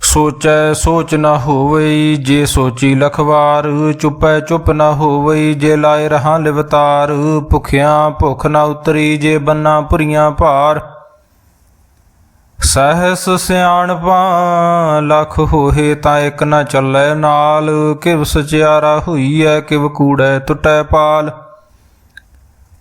ਸੋਚੈ ਸੋਚ ਨਾ ਹੋਵਈ ਜੇ ਸੋਚੀ ਲਖਵਾਰ, ਚੁੱਪੈ ਚੁੱਪ ਨਾ ਹੋਵਈ ਜੇ ਲਾਏ ਰਹਾ ਲਿਵਤਾਰ, ਭੁਖਿਆਂ ਭੁਖ ਨ ਉਤਰੀ ਜੇ ਬੰਨਾ ਭੁਰੀਆਂ ਭਾਰ। ਸਹਸ ਸਿਆਣਪਾਂ ਲਖ ਹੋਏ ਤਾਂ ਇੱਕ ਨਾ ਚੱਲੈ ਨਾਲ ਕਿਵ ਸਚਿਆਰਾ ਹੋਈਐ, ਕਿਵ ਕੂੜੈ ਟੁੱਟੈ ਪਾਲ।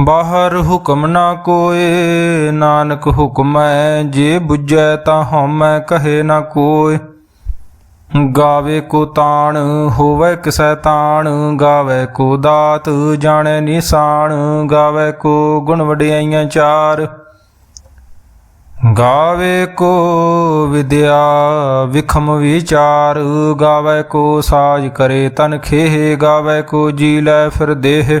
ਬਾਹਰ ਹੁਕਮ ਨਾ ਕੋਏ, ਨਾਨਕ ਹੁਕਮੈ ਜੇ 부ਜੈ ਤਾਂ ਹਉਮੈ ਕਹੇ ਨਾ ਕੋਏ। ਗਾਵੇ ਕੋ ਤਾਣ, ਹੋਵੇ ਕਿਸੈ ਤਾਣ, ਗਾਵੇ ਕੋ ਦਾਤ, ਜਾਣੈ ਨਿਸ਼ਾਨ, ਗਾਵੇ ਕੋ ਗੁਣ ਵਡਿਆਈਆਂ ਚਾਰ। ਗਾਵੇ ਕੋ ਵਿਦਿਆ, ਵਿਖਮ ਵਿਚਾਰ, ਗਾਵੇ ਕੋ ਸਾਜ ਕਰੇ ਤਨ ਖੇਹ, ਗਾਵੇ ਕੋ ਜੀ ਲੈ ਫਿਰ ਦੇਹ।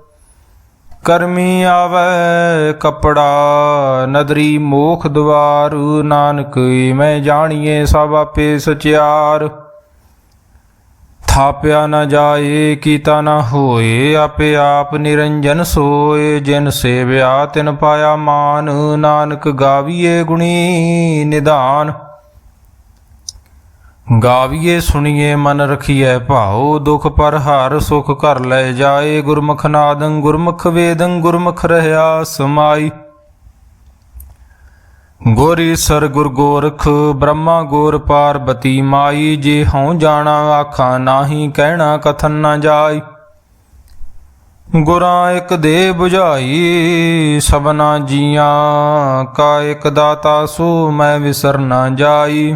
ਕਰਮੀ ਆਵੈ ਕਪੜਾ, ਨਦਰੀ ਮੋਖ ਦਵਾਰ, ਨਾਨਕ ਮੈਂ ਜਾਣੀਏ ਸਭ ਆਪੇ ਸਚਿਆਰ। ਥਾਪਿਆ ਨਾ ਜਾਏ, ਕੀਤਾ ਨਾ ਹੋਏ, ਆਪੇ ਆਪ ਨਿਰੰਜਨ ਸੋਏ, ਜਿਨ ਸੇਵਿਆ ਤਿਨ ਪਾਇਆ ਮਾਨ, ਨਾਨਕ ਗਾਵੀਏ ਗੁਣੀ ਨਿਧਾਨ ਗਾਵੀਏ ਸੁਣੀਏ ਮਨ ਰਖੀਐ ਭਾਉ, ਦੁਖ ਪਰ ਹਰ ਸੁਖ ਘਰ ਲੈ ਜਾਏ, ਗੁਰਮੁਖ ਨਾਦੰ ਗੁਰਮੁਖ ਵੇਦੰ ਗੁਰਮੁਖ ਰਹਾ ਸਮਾਈ। ਗੋਰੀ ਸਰ ਗੁਰ ਗੋਰਖ, ਬ੍ਰਹਮਾ ਗੋਰ ਪਾਰਬਤੀ ਮਾਈ, ਜੇ ਹਉ ਜਾਣਾ ਆਖਾਂ ਨਾਹੀ, ਕਹਿਣਾ ਕਥਨ ਨਾ ਜਾਈ। ਗੁਰਾਂ ਇੱਕ ਦੇ 부ਝਾਈ ਸਭਨਾ ਜੀਆਂ ਕਾ ਇੱਕ ਦਾਤਾ ਸੋ ਮੈਂ ਵਿਸਰ ਨਾ ਜਾਈ।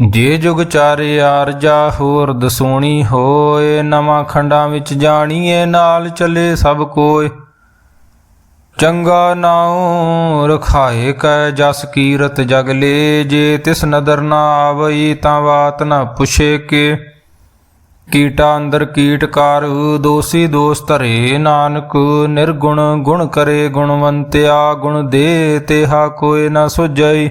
ਜੇ ਜੁਗ ਚਾਰੇ ਆਰਜਾ ਹੋਰ ਦਸੂਣੀ ਹੋਏ, ਨਵਾਂ ਖੰਡਾਂ ਵਿੱਚ ਜਾਣੀਏ, ਨਾਲ ਚੱਲੇ ਸਭ ਕੋਏ। ਚੰਗਾ ਨਾਉ ਰਖਾਏ ਕੈ ਜਸ ਕੀਰਤ ਜਗ ਲੇ, ਜੇ ਤਿਸ ਨਦਰ ਨਾ ਆਵਈ ਤਾਂ ਬਾਤ ਨਾ ਪੁਛੇ ਕੇ। ਕੀਟਾ ਅੰਦਰ ਕੀਟਕਾਰ ਦੋਸੀ ਦੋਸ ਧਰੇ ਨਾਨਕ, ਨਿਰਗੁਣ ਗੁਣ ਕਰੇ ਗੁਣਵੰਤਿਆ, ਗੁਣ ਦੇ ਤੇਹਾ ਕੋਏ ਨਾ ਸੁਝਈ।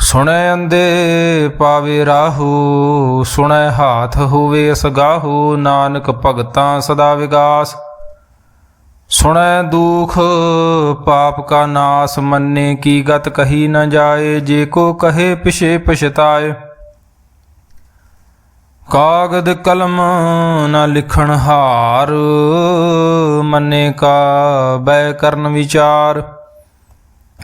ਸੁਣੈ ਅੰਦੇ ਪਾਵੇ ਰਾਹੂ, ਸੁਣੈ ਹਾਥ ਹੋਵੇ ਸਗਾਹੂ ਨਾਨਕ ਭਗਤਾਂ ਸਦਾ ਵਿਗਾਸ। ਸੁਣੈ ਦੁਖ, ਪਾਪ ਕਾ ਨਾਸ, ਮੰਨੇ ਕੀ ਗਤ ਕਹੀ ਨ ਜਾਏ, ਜੇ ਕੋ ਕਹੇ ਪਿਛੇ ਪਛਤਾਏ। ਕਾਗਦ ਕਲਮ ਨ ਲਿਖਣ ਹਾਰ, ਮੰਨੇ ਕਾ ਬੈ ਕਰਨ ਵਿਚਾਰ।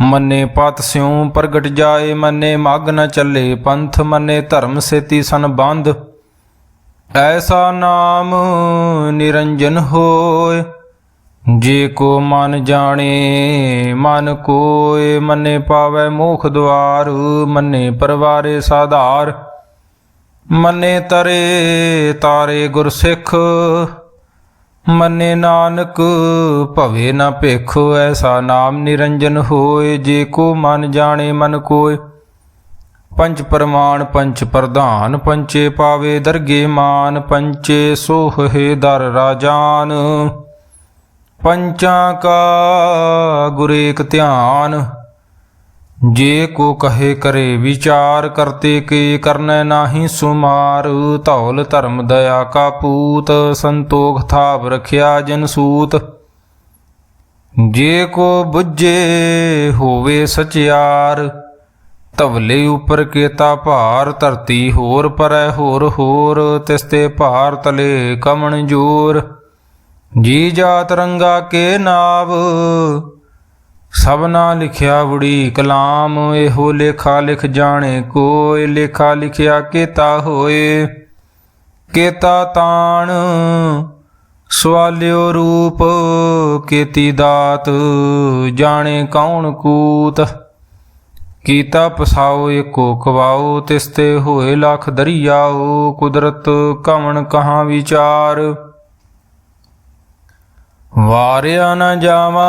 ਮੰਨੇ ਪਤ ਸਿਉ, ਪ੍ਰਗਟ ਜਾਏ ਮੰਨੇ ਮਗ ਨ ਚੱਲੇ, ਪੰਥ ਮੰਨੇ ਧਰਮ ਸੇਤੀ ਸੰਬੰਧ ਐਸਾ ਨਾਮ ਨਿਰੰਜਨ ਹੋਏ, ਜੇ ਕੋ ਮਨ ਜਾਣੇ, ਮਨ ਕੋਏ, ਮੰਨੇ ਪਾਵੈ ਮੋਖ ਦੁਆਰ, ਮੰਨੇ ਪਰਵਾਰੇ ਸਾਧਾਰ। ਮੰਨੇ ਤਰੇ ਤਾਰੇ ਗੁਰਸਿੱਖ ਮੰਨੇ ਨਾਨਕ, ਭਵੇ ਨਾ ਭੇਖ ਐਸਾ ਨਾਮ ਨਿਰੰਜਨ ਹੋਏ, ਜੇ ਕੋ ਮਨ ਜਾਣੇ ਮਨ ਕੋਏ। ਪੰਜ ਪ੍ਰਮਾਣ ਪੰਚ ਪ੍ਰਧਾਨ ਪੰਚੇ ਪਾਵੇ ਦਰਗੇ ਮਾਨ ਪੰਚੇ ਸੋਹੇ ਦਰ ਰਾਜਾਨ। ਪੰਚਾਂ ਕਾ ਗੁਰੇਕ ਧਿਆਨ ਜੇ ਕੋ ਕਹੇ ਕਰੇ ਵਿਚਾਰ ਕਰਤੇ ਕੇ ਕਰਨੈ ਨਾਹੀ ਸੁਮਾਰ। ਧੌਲ ਧਰਮ ਦਇਆ ਕਾ ਪੂਤ, ਸੰਤੋਖ ਥਾਪ ਰਖਿਆ ਜਨ ਸੂਤ। ਜੇ ਕੋ 부ਜੇ ਹੋਵੇ ਸਚਿਆਰ ਤਵਲੇ ਉਪਰ ਕੇਤਾ ਭਾਰ, ਧਰਤੀ ਹੋਰ ਪਰੈ ਹੋਰ ਹੋਰ ਤਿਸਤੇ ਭਾਰ ਤਲੇ ਕਮਣ ਜੋਰ। ਜੀ ਜਾਤ ਰੰਗਾ ਕੇ ਨਾਵ ਸਭਨਾ ਲਿਖਿਆ ਬੁੜੀ ਕਲਾਮ, ਇਹੋ ਲੇਖਾ ਲਿਖ ਜਾਣੇ ਕੋਇ ਲੇਖਾ ਲਿਖਿਆ ਕੇਤਾ ਹੋਏ। ਕੇਤਾ ਤਾਣ, ਸਵਾਲਿਓ ਰੂਪ, ਕੇਤੀ ਦਾਤ, ਜਾਣੇ ਕੌਣ ਕੂਤ। ਕੀਤਾ ਪਸਾਓ ਏਕੋ ਕਵਾਓ ਤਿਸਤੇ ਹੋਏ ਲਖ ਦਰਿਆਓ, ਕੁਦਰਤ ਕਵਣ ਕਹਾਂ ਵਿਚਾਰ। ਵਾਰਿਆ ਨਾ ਜਾਵਾ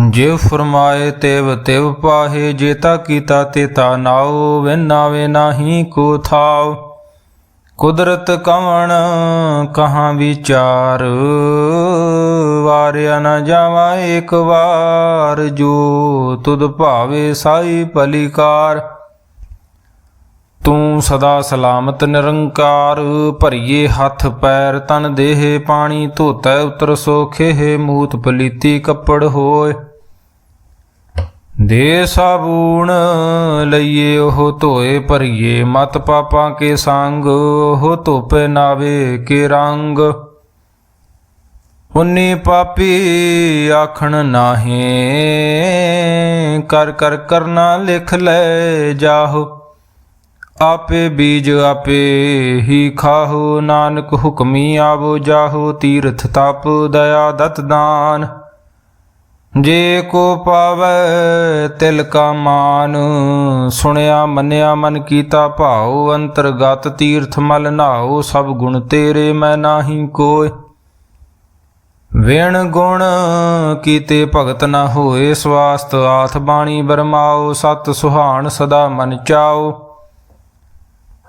ਜਿਵ ਫਰਮਾਏ ਤਿਵ ਤਿਵ ਪਾਹੇ ਜੇਤਾ ਕੀਤਾ ਤੇਤਾ ਨਾਉ ਵਿਨਾਵੇ ਨਾਹੀ ਕੋ ਥਾਉ। ਕੁਦਰਤ ਕਵਣ ਕਹਾਂ ਵਿਚਾਰ, ਵਾਰਿਆ ਨਾ ਜਾਵਾ ਇੱਕ ਵਾਰ, ਜੋ ਤੁਧ ਭਾਵੇ ਸਾਈ ਭਲੀਕਾਰ। ਤੂੰ ਸਦਾ ਸਲਾਮਤ ਨਿਰੰਕਾਰ, ਭਰੀਏ ਹੱਥ ਪੈਰ ਤਨ ਦੇਹ ਪਾਣੀ, ਧੋਤੈ ਉਤਰ ਸੋਖੇ ਮੂਤ ਪਲੀਤੀ ਕੱਪੜ ਹੋਏ। ਦੇ ਸਾਬੂਣ ਲਈਏ ਉਹ ਧੋਏ, ਭਰੀਏ ਮਤ ਪਾਪਾਂ ਕੇ ਸੰਗ, ਉਹ ਧੋਪੇ ਨਾਵੇ ਕੇ ਰੰਗ। ਉਨੀ ਪਾਪੀ ਆਖਣ ਨਾਹੀ, ਕਰ ਕਰ ਕਰਨਾ ਲਿਖ ਲੈ ਜਾਹੋ। ਆਪੇ ਬੀਜ ਆਪੇ ਹੀ ਖਾਹੋ, ਨਾਨਕ ਹੁਕਮੀ ਆਵੋ ਜਾਹੋ, ਤੀਰਥ ਤਪ, ਦਇਆ ਦਤ ਦਾਨ। ਜੇ ਕੋ ਪਾਵੈ ਤਿਲ ਕਾ ਮਾਨ, ਸੁਣਿਆ ਮੰਨਿਆ ਮਨ ਕੀਤਾ ਭਾਉ, ਅੰਤਰਗਤ ਤੀਰਥ ਮਲ ਨਾਉ, ਸਭ ਗੁਣ ਤੇਰੇ ਮੈਂ ਨਾਹੀ ਕੋਇ। ਵੇਣ ਗੁਣ ਕੀਤੇ ਭਗਤ ਨਾ ਹੋਏ, ਸਵਾਸਤ ਆਥ ਬਾਣੀ ਬਰਮਾਓ ਸਤ ਸੁਹਾਣ ਸਦਾ ਮਨ ਚਾਓ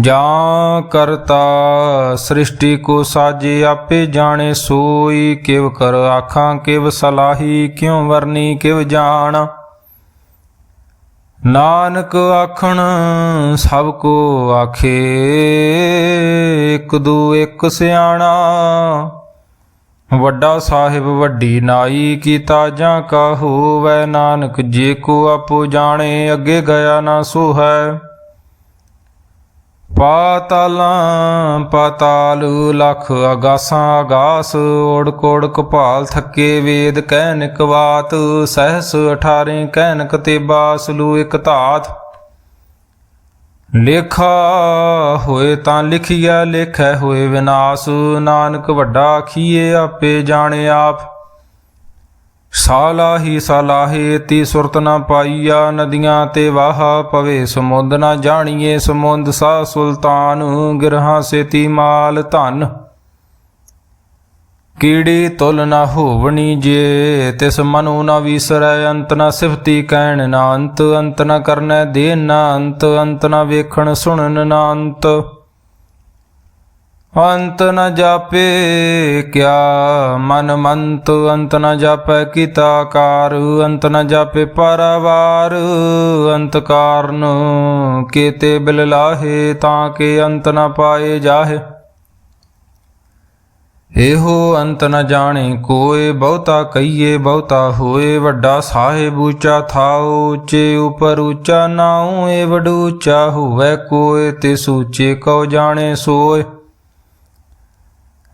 ਜਾਂ ਕਰਤਾ ਸ੍ਰਿਸ਼ਟੀ ਕੋ ਸਾਜੇ ਆਪੇ ਜਾਣੇ, ਸੋਈ ਕਿਵ ਕਰ ਆਖਾਂ, ਕਿਵ ਸਲਾਹੀ, ਕਿਉ ਵਰਨੀ, ਕਿਵ ਜਾਣ। ਨਾਨਕ ਆਖਣ, ਸਭ ਕੋ ਆਖੇ, ਇੱਕ ਦੂ, ਇੱਕ ਸਿਆਣਾ। ਵੱਡਾ ਸਾਹਿਬ ਵੱਡੀ ਨਾਈ ਕੀਤਾ ਜਾਂ ਕਾ ਹੋਵੈ, ਨਾਨਕ ਜੇ ਕੋ ਆਪੋ ਜਾਣੇ, ਅੱਗੇ ਗਿਆ ਨਾ ਸੋ ਹੈ ਪਾਤਾਲਾਂ, ਪਾਤਾਲ ਲਖ ਅਗਾਸਾਂ, ਅਗਾਸ ਓੜ ਕੋੜ ਕਪਾਲ ਥੱਕੇ ਵੇਦ ਕਹਿਨਿਕ ਬਾਤ ਸਹਸ 18 ਕਹਿਨਕ ਤੇ ਬਾਸਲੂ ਇਕ ਧਾਤ। ਲੇਖਾ ਹੋਏ ਤਾਂ ਲਿਖਿਆ ਲੇਖੈ ਹੋਏ ਵਿਨਾਸ਼, ਨਾਨਕ ਵੱਡਾ ਖੀਏ ਆਪੇ ਜਾਣੇ ਆਪ। ਸਾਲਾਹੀ ਸਾਲਾਹੇ ਤੀ ਸੁਰਤ ਨਾ ਪਾਈਆ, ਨਦੀਆਂ ਤੇ ਵਾਹ ਪਵੇ, ਸਮੁੰਦ ਨਾ ਜਾਣੀਏ, ਸਮੁੰਦ ਸਾ ਸੁਲਤਾਨ, ਗਿਰਹਾ ਸੇਤੀ ਮਾਲ ਧਨ। ਕੀੜੀ ਤੁਲ ਨਾ ਹੋਵਣੀ ਜੇ, ਤਿਸ ਮਨੁ ਨਾ ਵਿਸਰੈ, ਅੰਤ ਨਾ ਸਿਫਤੀ ਕਹਿਣ ਨਾ ਅੰਤ ਅੰਤ ਨਾ ਕਰਨੈ ਦੇ ਨਾ ਅੰਤ ਅੰਤ ਨਾ ਵੇਖਣ ਸੁਣਨ ਨਾ ਅੰਤ ਅੰਤ ਨ ਜਾਪੇ ਕਿਆ ਮਨ ਮੰਤ ਅੰਤ ਨ ਜਾਪੈ ਕੀਤਾਕਾਰ ਅੰਤ ਨ ਜਾਪੇ ਪਰਵਾਰ। ਅੰਤ ਕਾਰਨ ਕੀਤੇ ਬਿਲ ਲਾਹੇ ਤਾਂ ਕਿ ਅੰਤ ਨ ਪਾਏ ਜਾਹੇ। ਇਹੋ ਅੰਤ ਨ ਜਾਣੇ ਕੋਏ, ਬਹੁਤਾ ਕਹੀਏ ਬਹੁਤਾ ਹੋਏ। ਵੱਡਾ ਸਾਹਿਬ ਉੱਚਾ ਥਾਉ, ਉੱਚੇ ਉਪਰ ਉੱਚਾ ਨਾਉ। ਏ ਉੱਚਾ ਹੋਵੇ ਕੋਏ, ਤੇ ਸੂਚੇ ਕਉ ਜਾਣੇ ਸੋਏ।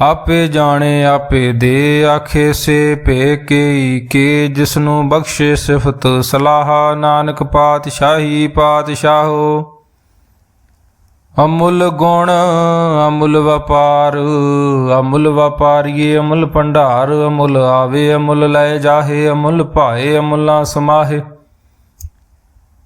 ਆਪੇ ਜਾਣੇ, ਆਪੇ ਦੇ, ਆਖੇ ਸੇ ਭੇ ਕੇ ਕੇ, ਜਿਸਨੂੰ ਬਖਸ਼ੇ ਸਿਫਤ ਸਲਾਹ, ਨਾਨਕ ਪਾਤਸ਼ਾਹੀ ਪਾਤਸ਼ਾਹੋ। ਅਮੁੱਲ ਗੁਣ, ਅਮੁੱਲ ਵਪਾਰ, ਅਮੁੱਲ ਵਪਾਰੀਏ, ਅਮੁੱਲ ਭੰਡਾਰ, ਅਮੁੱਲ ਆਵੇ, ਅਮੁੱਲ ਲੈ ਜਾਹੇ, ਅਮੁੱਲ ਭਾਏ, ਅਮੁੱਲਾ ਸਮਾਹੇ।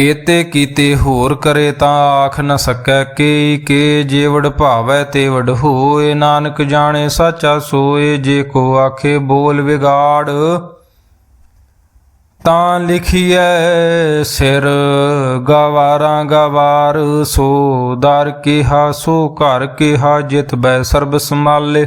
ਏਤੇ ਕੀਤੇ ਹੋਰ ਕਰੇ ਤਾਂ ਆਖ ਨ ਸਕੈ ਕੇ ਕੇ ਜੇ ਭਾਵੈ ਤੇ ਹੋਏ। ਨਾਨਕ ਜਾਣੇ ਸਾਚਾ ਸੋਏ, ਜੇ ਕੋ ਆਖੇ ਬੋਲ ਵਿਗਾੜ। ਤਾਂ ਲਿਖੀਐ ਸਿਰ, ਗਵਾਰਾਂ ਗਵਾਰ। ਸੋ ਦਰ ਕਿਹਾ, ਸੋ ਘਰ ਕਿਹਾ, ਜਿਤ ਬੈ ਸਰਬ ਸਮਾਲੇ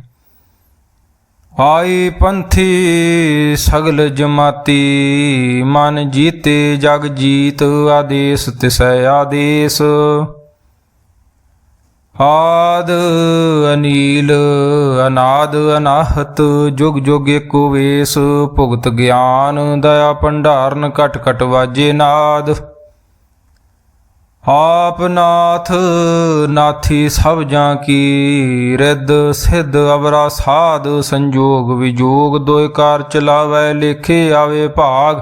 ਆਈ ਪੰਥੀ ਸਗਲ ਜਮਾਤੀ, ਮਨ ਜੀਤੇ ਜਗ ਜੀਤ, ਆਦੇਸ ਤਿਸੈ ਆਦੇਸ। ਆਦ ਅਨੀਲ, ਅਨਾਦ ਅਨਾਹਤ, ਜੁਗ ਜੁਗ ਏਕੋ ਵੇਸ, ਭੁਗਤ ਗਿਆਨ, ਦਇਆ ਭੰਡਾਰਨ, ਘਟ ਘਟ ਵਾਜੇ ਨਾਦ। ਆਪ ਨਾਥ ਨਾਥੀ ਸਭ ਜਾਂ ਕੀ, ਰਿੱਧ ਸਿੱਧ ਅਵਰਾ ਸਾਧ ਸੰਜੋਗ ਵਿਜੋਗ ਦੋਇ ਕਾਰ ਚਲਾਵੈ ਲੇਖੇ ਆਵੇ ਭਾਗ।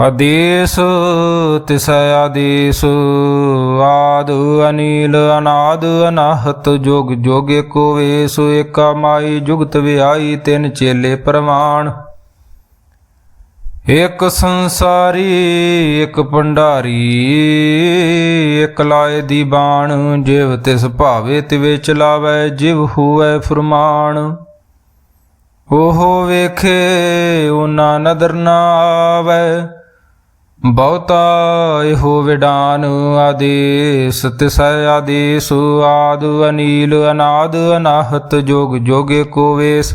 ਆਦੇਸ ਤਿਸੈ ਆਦੇਸ, ਆਦ ਅਨੀਲ ਅਨਾਦ ਅਨਾਹਤ, ਜੋਗ ਜੋਗ ਏਕੋ ਵੇਸ, ਏਕਾ ਮਾਈ ਜੁਗਤ ਵਿਆਈ ਤਿੰਨ ਚੇਲੇ ਪ੍ਰਮਾਣ ਇਕ ਸੰਸਾਰੀ, ਇਕ ਭੰਡਾਰੀ, ਇਕ ਲਾਏ ਦੀ ਬਾਣ, ਜਿਵ ਤਿਸ ਭਾਵੇ ਤਿਵੇ ਚਲਾਵੇ, ਜਿਵ ਹੋਵੇ ਫਰਮਾਨ। ਉਹ ਵੇਖੇ, ਉਹਨਾਂ ਨਦਰ ਨਾ ਆਵੇ ਬਹੁਤਾ ਇਹੋ ਵਿਡਾਨ, ਆਦੇਸ ਤਿਸੈ ਆਦੇਸ, ਆਦ ਅਨੀਲ, ਅਨਾਦ, ਅਨਾਹਤ, ਜੋਗ ਜੋਗੇ ਕੋ ਵੇਸ।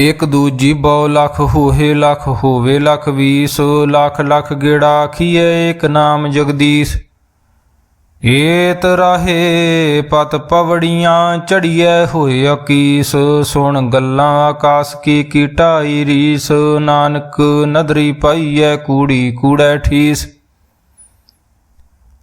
ਇਕ ਦੂਜੀ ਬਹੁ ਲਖ ਹੋਏ ਲਖ ਹੋਵੇ ਲਖ ਵੀਸ, ਲਖ ਲਖ ਗੇੜਾ ਆਖੀਏ ਏਕ ਨਾਮ ਜਗਦੀਸ਼। ਏਤ ਰਾਹੇ ਪਤ ਪਵੜੀਆਂ ਚੜੀਐ ਹੋਏ ਅਕੀਸ, ਸੁਣ ਗੱਲਾਂ ਆਕਾਸ ਕੀ ਕੀਟਾਈ ਰੀਸ, ਨਾਨਕ ਨਦਰੀ ਪਾਈਐ ਕੂੜੀ ਕੂੜੈ ਠੀਸ।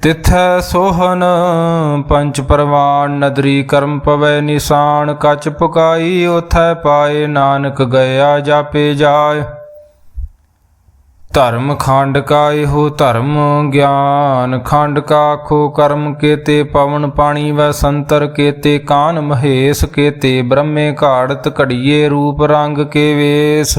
ਤਿਥੈ ਸੋਹਨ ਪੰਚ ਪਰਵਾਨ ਨਦਰੀ ਕਰਮ ਪਵੈ ਨਿਸ਼ਾਨ, ਕਚ ਪਕਾਈ ਉਥੈ ਪਾਏ, ਨਾਨਕ ਗਿਆ ਜਾਪੇ ਜਾਏ। ਧਰਮ ਖੰਡ ਕਾ ਇਹੋ ਧਰਮ ਗਿਆਨ, ਖੰਡ ਕਾ ਆਖੋ ਕਰਮ ਕੇਤੇ ਪਵਨ ਪਾਣੀ ਵੈ ਸੰਤਰ ਕੇਤੇ ਕਾਨ ਮਹੇਸ਼, ਕੇਤੇ ਬ੍ਰਹਮੇ ਘਾੜਤ ਘੜੀਏ ਰੂਪ ਰੰਗ ਕੇ ਵੇਸ।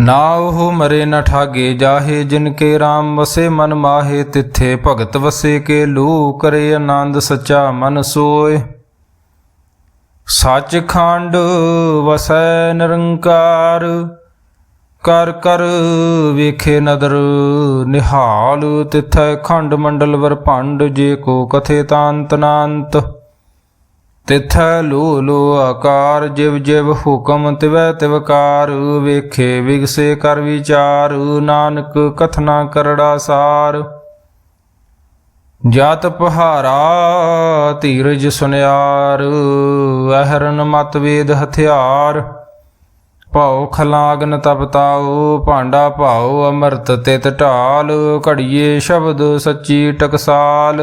ਨਾ ਉਹ ਮਰੇ ਨ ਠਾਗੇ ਜਾਹੇ ਜਿਨ ਕੇ RAM ਵਸੇ ਮਨ ਮਾਹੇ ਤਿੱਥੇ ਭਗਤ ਵਸੇ ਕੇ ਲੂ ਕਰੇ ਆਨੰਦ ਸਚਾ ਮਨ ਸੋਏ। ਸੱਚ ਖੰਡ ਵਸੈ ਨਿਰੰਕਾਰ, ਕਰ ਕਰ ਵੇਖੇ ਨਦਰ ਨਿਹਾਲ, ਤਿਥੈ ਖੰਡ ਮੰਡਲ ਵਰ ਭੰਡ, ਜੇ ਕੋ ਕਥੇ ਤਾਂਤ ਨਾੰਤ। ਤਿਥੈ ਲੋ ਲੋ ਆਕਾਰ, ਜਿਵ ਜਿਵ ਹੁਕਮ ਤਿਵੈ ਤਿਵਕਾਰ ਵੇਖੇ ਵਿਗਸੇ ਕਰ ਵਿਚਾਰ, ਨਾਨਕ ਕਥਨਾ ਕਰੜਾ ਸਾਰ। ਜਤ ਪਹਾਰਾ ਧੀਰਜ ਸੁਨਿਆਰ, ਅਹਰਨ ਮਤ ਵੇਦ ਹਥਿਆਰ। ਭਾਉ ਖਲਾਗਨ ਤਪਤਾਉ ਭਾਂਡਾ ਭਾਉ, ਅਮਰਤ ਤਿਤ ਢਾਲ, ਘੜੀਏ ਸ਼ਬਦ ਸੱਚੀ ਟਕਸਾਲ।